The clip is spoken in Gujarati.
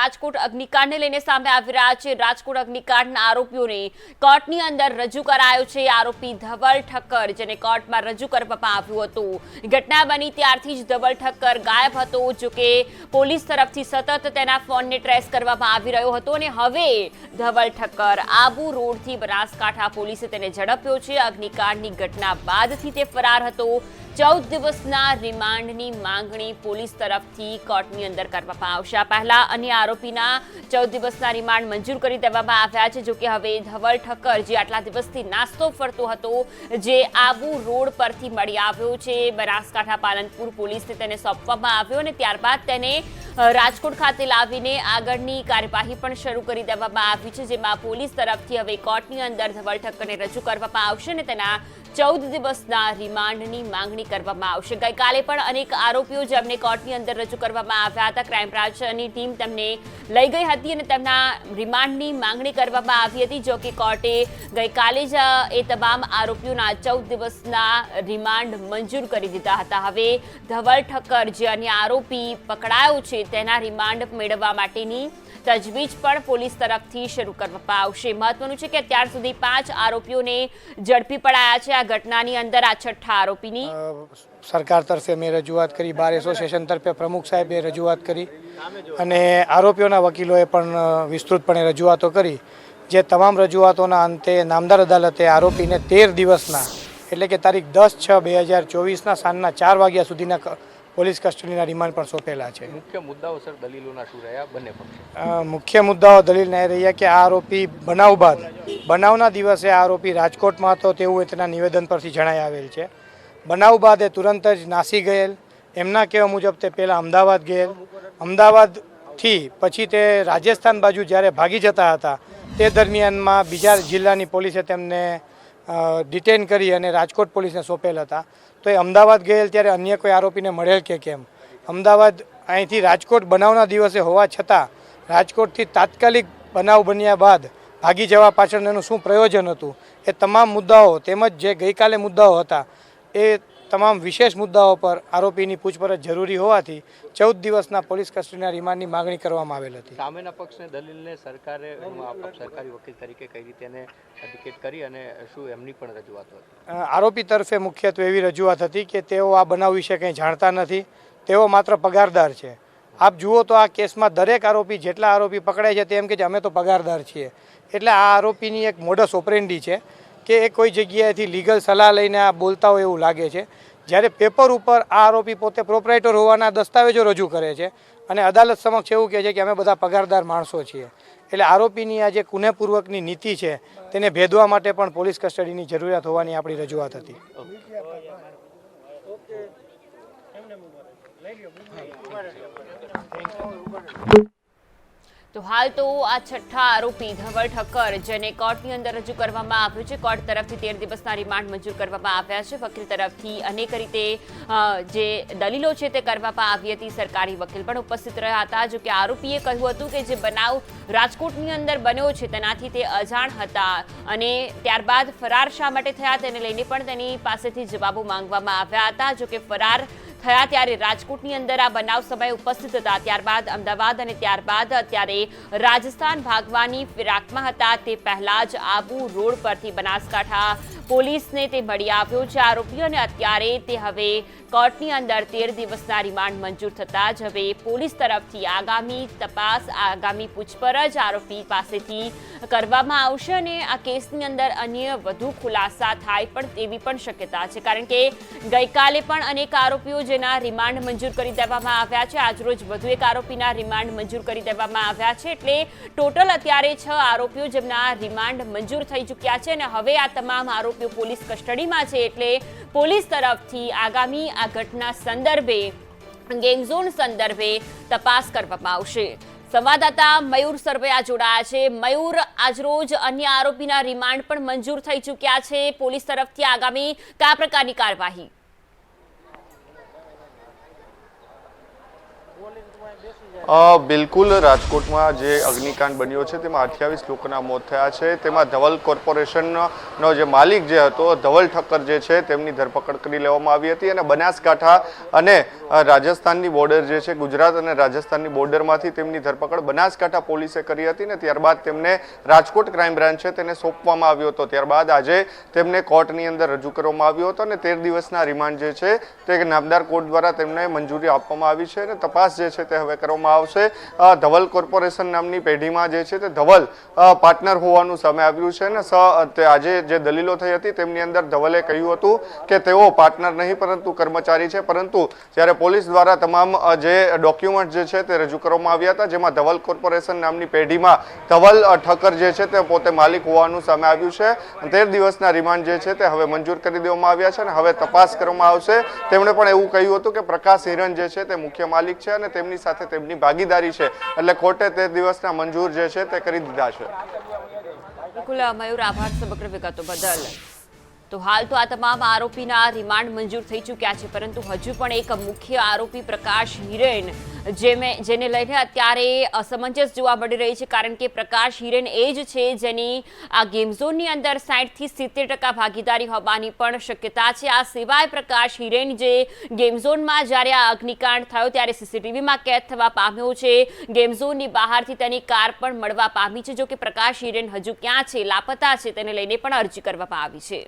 રાજકોટ અગ્નિકાંડને લઈને સામે આવી રહ્યા છે. રાજકોટ અગ્નિકાંડના આરોપીઓને કોર્ટની અંદર રજૂ કરાયો છે. આરોપી ધવલ ઠક્કર, જેને કોર્ટમાં રજૂ કરવામાં આવ્યું હતું. ઘટના બની ત્યારથી જ ધવલ ઠક્કર ગાયબ હતો, જો કે પોલીસ તરફથી સતત તેના ફોનને ટ્રેસ કરવામાં આવી રહ્યો હતો અને હવે ધવલ ઠક્કર આબુ રોડથી બનાસકાંઠા પોલીસે તેને ઝડપ્યો છે. અગ્નિકાંડની ઘટના બાદથી તે ફરાર હતો. ચૌદ દિવસના રિમાન્ડની માંગણી પોલીસ તરફથી કોર્ટની અંદર કરવામાં આવશે. આ પહેલા અન્ય આરોપીના ચૌદ દિવસના રિમાન્ડ મંજૂર કરી દેવામાં આવ્યા છે. જોકે હવે ધવલ ઠક્કર જે આટલા દિવસથી નાસ્તો ફરતો હતો, જે આબુ રોડ પરથી મળી આવ્યો છે. બનાસકાંઠા પાલનપુર પોલીસને તેને સોંપવામાં આવ્યો અને ત્યારબાદ તેને રાજકોટ ખાતે લાવીને આગળની કાર્યવાહી પણ શરૂ કરી દેવામાં આવી છે, જેમાં પોલીસ તરફથી હવે કોર્ટની અંદર ધવલ ઠક્કરને રજૂ કરવામાં આવશે અને તેના ચૌદ દિવસના રિમાન્ડની માંગણી કરવામાં આવશે. ગઈકાલે પણ અનેક આરોપીઓ જેમને કોર્ટની અંદર રજૂ કરવામાં આવ્યા હતા, ક્રાઇમ બ્રાન્ચની ટીમ તેમને લઈ ગઈ હતી અને તેમના રિમાન્ડની માંગણી કરવામાં આવી હતી, જો કે કોર્ટે ગઈકાલે જ એ તમામ આરોપીઓના ચૌદ દિવસના રિમાન્ડ મંજૂર કરી દીધા હતા. હવે ધવલ ઠક્કર જે અન્ય આરોપી પકડાયો છે તેના રિમાન્ડ મેળવવા માટેની તજવીજ પણ પોલીસ તરફથી શરૂ કરવામાં આવશે. મહત્વનું છે કે અત્યાર સુધી પાંચ આરોપીઓને ઝડપી પડાયા છે. આ ઘટનાની અંદર આ છઠ્ઠા આરોપીની સરકાર તરફે મેં રજૂઆત કરી, બાર એસોસિએશન તરફે પ્રમુખ સાહેબે રજૂઆત કરી અને આરોપીઓના વકીલોએ પણ વિસ્તૃતપણે રજૂઆતો કરી. જે તમામ રજૂઆતોના અંતે નામદાર અદાલતે આરોપીને તેર દિવસના, એટલે કે તારીખ દસ છ બે હજાર ચોવીસના સાંજના ચાર વાગ્યા સુધીના પોલીસ કસ્ટડીના રિમાન્ડ પણ સોંપેલા છે. મુખ્ય મુદ્દાઓ સર દલીલોના શું રહ્યા? બંને પક્ષે? મુખ્ય મુદ્દાઓ દલીલ એ રહ્યા કે આ આરોપી બનાવ બાદ બનાવના દિવસે આ આરોપી રાજકોટમાં હતો તેવું એ તેના નિવેદન પરથી જણાઈ આવેલ છે. બનાવ બાદ એ તુરંત જ નાસી ગયેલ. એમના કહેવા મુજબ તે પહેલાં અમદાવાદ ગયેલ. અમદાવાદથી પછી તે રાજસ્થાન બાજુ જ્યારે ભાગી જતા હતા તે દરમિયાનમાં બીજા જિલ્લાની પોલીસે તેમને ડિટેન કરી અને રાજકોટ પોલીસને સોંપેલ હતા. તો એ અમદાવાદ ગયેલ ત્યારે અન્ય કોઈ આરોપીને મળેલ કે કેમ? અમદાવાદ અહીંથી રાજકોટ બનાવના દિવસે હોવા છતાં રાજકોટથી તાત્કાલિક બનાવ બન્યા બાદ ભાગી જવા પાછળ એનું શું પ્રયોજન હતું એ તમામ મુદ્દાઓ તેમજ જે ગઈકાલે મુદ્દાઓ હતા એ તમામ વિશેષ મુદ્દાઓ પર આરોપીની પૂછપરછ જરૂરી હોવાથી ચૌદ દિવસના પોલીસ કસ્ટડીના રિમાન્ડની માગણી કરવામાં આવેલ હતી. સામેના પક્ષને દલીલને સરકારે સરકારી વકીલ તરીકે કઈ રીતે એને એડવોકેટ કરી અને શું એમની પણ રજૂઆત હતી? આરોપી તરફે મુખ્યત્વે એવી રજૂઆત હતી કે તેઓ આ બનાવ વિશે કંઈ જાણતા નથી તેઓ માત્ર પગારદાર છે. આપ જુઓ તો આ કેસમાં દરેક આરોપી જેટલા આરોપી પકડાય છે તેમ કે અમે તો પગારદાર છીએ. એટલે આ આરોપીની એક મોડસ ઓપરેન્ડી છે. કે એ કોઈ જગ્યાએથી લીગલ સલાહ લઈને આ બોલતા હોય એવું લાગે છે. જ્યારે પેપર ઉપર આ આરોપી પોતે પ્રોપરાઇટર હોવાના દસ્તાવેજો રજૂ કરે છે અને અદાલત સમક્ષ એવું કહે છે કે અમે બધા પગારદાર માણસો છીએ. એટલે આરોપીની આ જે કુનેપૂર્વકની નીતિ છે તેને ભેદવા માટે પણ પોલીસ કસ્ટડીની જરૂરિયાત હોવાની આપણી રજૂઆત હતી. તો હાલ તો આ છઠ્ઠા આરોપી ધવલ ઠક્કર, જેને કોર્ટની અંદર રજૂ કરવામાં આવ્યું છે. કોર્ટ તરફથી તેર દિવસના રિમાન્ડ મંજૂર કરવામાં આવ્યા છે. વકીલ તરફથી અનેક રીતે જે દલીલો છે તે કરવામાં આવી હતી. સરકારી વકીલ પણ ઉપસ્થિત રહ્યા હતા. જો કે આરોપીએ કહ્યું હતું કે જે બનાવ રાજકોટની અંદર બન્યો છે, તેનાથી તે અજાણ હતા અને ત્યારબાદ ફરાર શા માટે થયા, તેને લઈને પણ તેની પાસેથી જવાબો માંગવામાં આવ્યા હતા. જો કે ફરાર થયા ત્યારે રાજકોટની અંદર આ બનાવ સમયે ઉપસ્થિત હતા. ત્યારબાદ અમદાવાદ અને ત્યારબાદ અત્યારે રાજસ્થાન ભાગવાની ફિરાકમાં હતા. તે પહેલા જ આબુ રોડ પરથી બનાસકાંઠા પોલીસને તે મળી આવ્યો છે આરોપી અને અત્યારે તે હવે કોર્ટની અંદર તેર દિવસના રિમાન્ડ મંજૂર થતા જ હવે પોલીસ તરફથી આગામી તપાસ, આગામી પૂછપરછ આરોપી પાસેથી કરવામાં આવશે અને આ કેસની અંદર અન્ય વધુ ખુલાસા થાય પણ તેવી પણ શક્યતા છે. કારણ કે ગઈકાલે પણ અનેક આરોપીઓ જેના રિમાન્ડ મંજૂર કરી દેવામાં આવ્યા છે. આજરોજ વધુ એક આરોપીના રિમાન્ડ મંજૂર કરી દેવામાં આવ્યા છે. એટલે ટોટલ અત્યારે છ આરોપીઓ જેમના રિમાન્ડ મંજૂર થઈ ચૂક્યા છે અને હવે આ તમામ આરોપીઓ પોલીસ કસ્ટડીમાં છે એટલે પોલીસ તરફથી આગામી આ ઘટના સંદર્ભે ગેંગઝોન સંદર્ભે તપાસ કરવામાં આવશે. સંવાદદાતા મયુર સરવૈયા જોડાયા છે. મયુર, આજરોજ અન્ય આરોપીના રિમાન્ડ પણ મંજૂર થઈ ચૂક્યા છે. પોલીસ તરફથી આગામી કયા પ્રકારની કાર્યવાહી? બિલકુલ રાજકોટમાં જે અગ્નિકાંડ બન્યો છે, તેમાં અઠ્યાવીસ લોકોના મોત થયા છે. તેમાં ધવલ કોર્પોરેશનનો જે માલિક જે હતો, ધવલ ઠક્કર જે છે, તેમની ધરપકડ કરી લેવામાં આવી હતી અને બનાસકાંઠા અને રાજસ્થાનની બોર્ડર જે છે, ગુજરાત અને રાજસ્થાનની બોર્ડરમાંથી તેમની ધરપકડ બનાસકાંઠા પોલીસે કરી હતી ને ત્યારબાદ તેમને રાજકોટ ક્રાઇમ બ્રાન્ચ છે, તેને સોંપવામાં આવ્યો હતો. ત્યારબાદ આજે તેમને કોર્ટની અંદર રજૂ કરવામાં આવ્યો હતો અને તેર દિવસના રિમાન્ડ જે છે, તે નામદાર કોર્ટ દ્વારા તેમને મંજૂરી આપવામાં આવી છે અને તપાસ જે છે, તે હવે કરવામાં આવશે. ધવલ કોર્પોરેશન નામની પેઢીમાં જે છે તે ધવલ પાર્ટનર હોવાનું સામે આવ્યું છે અને સ આજે જે દલીલો થઈ હતી તેમની અંદર ધવલે કહ્યું હતું કે તેઓ પાર્ટનર નહીં પરંતુ કર્મચારી છે. પરંતુ જ્યારે પોલીસ દ્વારા તમામ જે ડોક્યુમેન્ટ જે છે તે રજૂ કરવામાં આવ્યા હતા, જેમાં ધવલ કોર્પોરેશન નામની પેઢીમાં ધવલ ઠક્કર જે છે તે પોતે માલિક હોવાનું સામે આવ્યું છે. તેર દિવસના રિમાન્ડ જે છે તે હવે મંજૂર કરી દેવામાં આવ્યા છે અને હવે તપાસ કરવામાં આવશે. તેમણે પણ એવું કહ્યું હતું કે પ્રકાશ હિરન જે છે તે મુખ્ય માલિક છે અને તેમની સાથે તેમની ભાગીદારી છે. એટલે કોર્ટે તેર દિવસના મંજૂર જે છે તે કરી દીધા છે. બિલકુલ, મયુર, આભાર સમગ્ર વિગતો બદલ. તો હાલ તો આ તમામ આરોપીના રિમાન્ડ મંજૂર થઈ ચૂક્યા છે, પરંતુ હજુ પણ એક મુખ્ય આરોપી પ્રકાશ હિરેન જેને લઈને અત્યારે અસમંજસ જોવા મળી રહી છે, કારણ કે પ્રકાશ હિરેન એ જ છે જેની આ ગેમ ઝોનની અંદર સાઠથી સિત્તેર ટકા ભાગીદારી હોવાની પણ શક્યતા છે. આ સિવાય પ્રકાશ હિરેન જે ગેમ ઝોનમાં જ્યારે આ અગ્નિકાંડ થયો, ત્યારે સીસીટીવીમાં કેદ થવા પામ્યો છે. ગેમ ઝોનની બહારથી તેની કાર પણ મળવા પામી છે જો કે પ્રકાશ હિરેન હજુ ક્યાં છે, લાપતા છે, તેને લઈને પણ અરજી કરવામાં આવી છે.